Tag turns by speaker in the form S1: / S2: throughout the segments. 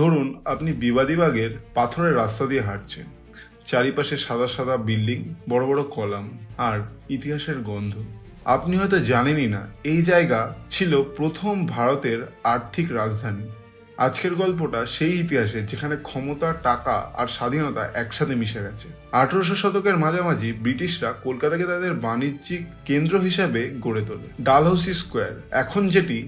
S1: ধরুন, আপনি বিবাদীবাগের পাথরের রাস্তা দিয়ে হাঁটছেন। চারিপাশে সাদা সাদা বিল্ডিং, বড় বড় কলাম আর ইতিহাসের গন্ধ। আপনি হয়তো জানেনই না, এই জায়গা ছিল প্রথম ভারতের আর্থিক রাজধানী। আজকের গল্পটা সেই ইতিহাসে যেখানে ক্ষমতা, টাকা আর স্বাধীনতা একসাথে মিশে গেছে। আঠারোশো শতকের মাঝামাঝি ব্রিটিশরা কলকাতাকে তাদের বাণিজ্যিক কেন্দ্র হিসাবে গড়ে তোলে, ডালহৌসি স্কোয়ার, এখন যেটি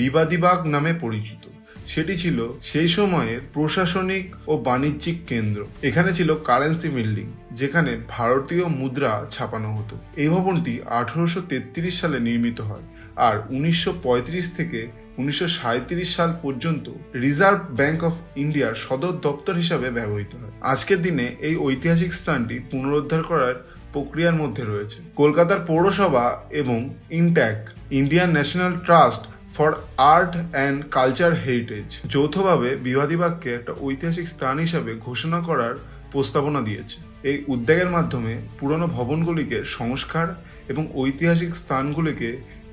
S1: বিবাদীবাগ নামে পরিচিত। সেটি ছিল সেই সময়ের প্রশাসনিক ও বাণিজ্যিক কেন্দ্র। এখানে ছিল কারেন্সি বিল্ডিং, যেখানে ভারতীয় মুদ্রা ছাপানো হতো। এই ভবনটি আঠারোশো তেত্রিশ সালে নির্মিত হয় আর উনিশশো পঁয়ত্রিশ থেকে উনিশশো সাঁইত্রিশ সাল পর্যন্ত রিজার্ভ ব্যাংক অফ ইন্ডিয়ার সদর দপ্তর হিসাবে ব্যবহৃত হয়। আজকের দিনে এই ঐতিহাসিক স্থানটি পুনরুদ্ধার করার প্রক্রিয়ার মধ্যে রয়েছে। কলকাতার পৌরসভা এবং INTACH, Indian national trust for art and culture heritage যৌথভাবে বিবাদীবাগকে একটা ঐতিহাসিক স্থান হিসাবে ঘোষণা করার প্রস্তাবনা দিয়েছে। এই উদ্যোগের মাধ্যমে পুরনো ভবনগুলিকে সংস্কার এবং ঐতিহাসিক স্থানগুলিকে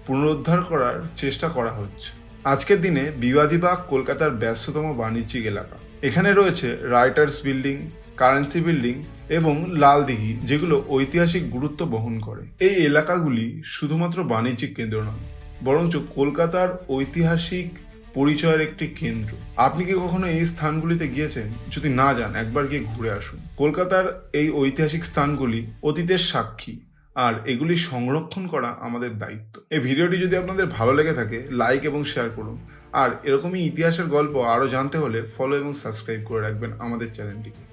S1: পুনরুদ্ধার করার চেষ্টা করা হচ্ছে। আজকের দিনে বিবাদীবাগ কলকাতার ব্যস্ততম বাণিজ্যিক এলাকা। এখানে রয়েছে রাইটার্স বিল্ডিং, কারেন্সি বিল্ডিং এবং লাল দিঘি, যেগুলো ঐতিহাসিক গুরুত্ব বহন করে। এই এলাকাগুলি শুধুমাত্র বাণিজ্যিক কেন্দ্র নয় বরঞ্চ কলকাতার ঐতিহাসিক পরিচয়ের একটি কেন্দ্র। আপনি কি কখনো এই স্থানগুলিতে গিয়েছেন? যদি না যান, একবার গিয়ে ঘুরে আসুন। কলকাতার এই ঐতিহাসিক স্থানগুলি অতীতের সাক্ষী, আর এগুলি সংরক্ষণ করা আমাদের দায়িত্ব। এই ভিডিওটি যদি আপনাদের ভালো লেগে থাকে, লাইক এবং শেয়ার করুন। আর এরকমই ইতিহাসের গল্প আরও জানতে হলে ফলো এবং সাবস্ক্রাইব করে রাখবেন আমাদের চ্যানেলটিকে।